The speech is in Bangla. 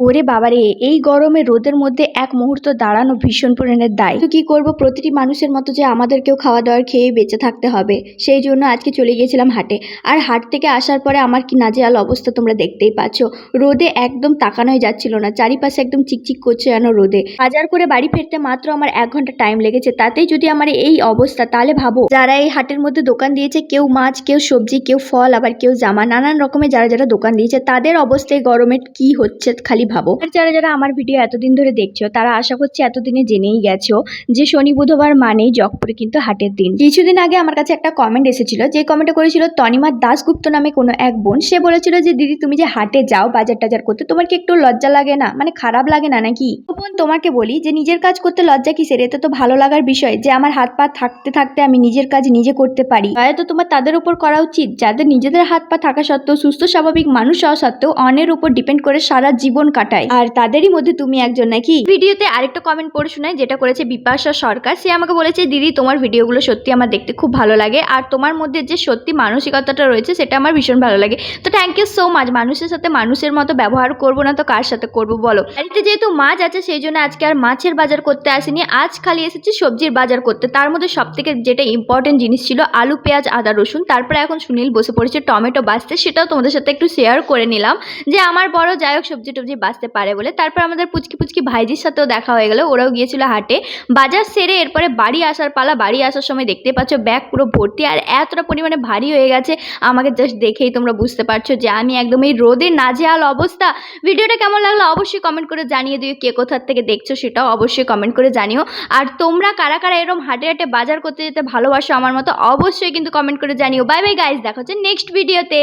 ওরে বাবারে, এই গরমে রোদের মধ্যে এক মুহূর্ত দাঁড়ানো ভীষণ পরিমাণের দায়। তো কি করব? প্রতিটি মানুষের মতো যে আমাদেরকেও খাওয়া দাওয়ার খেয়ে বেঁচে থাকতে হবে। সেই জন্য আজকে চলে গিয়েছিলাম হাটে। আর হাট থেকে আসার পরে আমার কি নাজেহাল অবস্থা তোমরা দেখতেই পাচ্ছ। রোদে একদম তাকানোই যাচ্ছিল না। চারিপাশে একদম চিকচিক করছে যেন রোদে। বাজার করে বাড়ি ফিরতে মাত্র আমার এক ঘণ্টা টাইম লেগেছে। তাতেই যদি আমার এই অবস্থা, তাহলে ভাবো, যারা এই হাটের মধ্যে দোকান দিয়েছে, কেউ মাছ, কেউ সবজি, কেউ ফল, আবার কেউ জামা, নানান রকমের যারা যারা দোকান দিয়েছে, তাদের অবস্থায় গরমে কি হচ্ছে খালি ভাবো। আর যারা যারা আমার ভিডিও এতদিন ধরে দেখছ, তারা আশা করছি এতদিনে জেনেই গেছো যে শনি, বুধবার মানেই জগপুরে কিন্তু হাটের দিন। কিছুদিন আগে আমার কাছে একটা কমেন্ট এসেছিল যে কমেন্টে করেছিল, তনিমা দাসগুপ্ত নামে কোনো এক বোন, সে বলেছিল যে, দিদি, তুমি যে হাটে যাও বাজার টাজার করতে, তোমার কি একটু লজ্জা লাগে না? মানে খারাপ লাগে না নাকি? বোন, তোমাকে বলি যে, নিজের কাজ করতে লজ্জা কিসের? এতে তো ভালো লাগার বিষয় যে, আমার হাত পা থাকতে থাকতে আমি নিজের কাজ নিজে করতে পারি। হয়তো তোমার তাদের উপর করা উচিত। যাদের নিজেদের হাত পা থাকা সত্ত্বেও সুস্থ, স্বাভাবিক মানুষ হওয়া সত্ত্বেও অন্যের উপর ডিপেন্ড করে সারা জীবন কাটায়। আর তাদেরই মধ্যে তুমি একজন নাকি? ভিডিওতে আরেকটা কমেন্ট পড়ে শোনায় যেটা করেছে বিপাশা সরকার। সে আমাকে বলেছে দিদি তোমার ভিডিওগুলো সত্যি আমার দেখতে খুব ভালো লাগে। আর তোমার মধ্যে যে সত্যি মানসিকতাটা রয়েছে সেটা আমার ভীষণ ভালো লাগে। তো থ্যাংক ইউ সো মাচ মানুষের সাথে মানুষের মতো ব্যবহার করব না তো কার সাথে করব বলো? বাড়িতে যেহেতু মাছ আছে সেই জন্য আজকে আর মাছের বাজার করতে আসিনি। আজ খালি এসেছি সবজির বাজার করতে। তার মধ্যে সব থেকে যেটা ইম্পর্টেন্ট জিনিস ছিল আলু পেঁয়াজ আদা রসুন। তারপরে এখন সুনীল বসে পড়েছে টমেটো বাছতে। সেটাও তোমাদের সাথে একটু শেয়ার করে নিলাম। যে আমার বড় যাই হোক সবজি টবজি বাঁচতে পারে বলে। তারপর আমাদের পুচকি পুচকি ভাইজির সাথেও দেখা হয়ে গেল। ওরাও গিয়েছিল হাটে। বাজার সেরে এরপরে বাড়ি আসার পালা। বাড়ি আসার সময় দেখতে পাচ্ছ ব্যাগ পুরো ভর্তি। আর এতটা পরিমাণে ভারী হয়ে গেছে। আমাকে জাস্ট দেখেই তোমরা বুঝতে পারছ যে আমি একদম এই রোদে নাজেহাল অবস্থা। ভিডিওটা কেমন লাগল অবশ্যই কমেন্ট করে জানিয়ে দিও। কে কোথার থেকে দেখছ সেটাও অবশ্যই কমেন্ট করে জানিও। আর তোমরা কারা কারা এরকম হাটে হাটে বাজার করতে যেতে ভালোবাসো আমার মতো অবশ্যই কিন্তু কমেন্ট করে জানিও। বাই বাই গাইজ দেখা হচ্ছে নেক্সট ভিডিওতে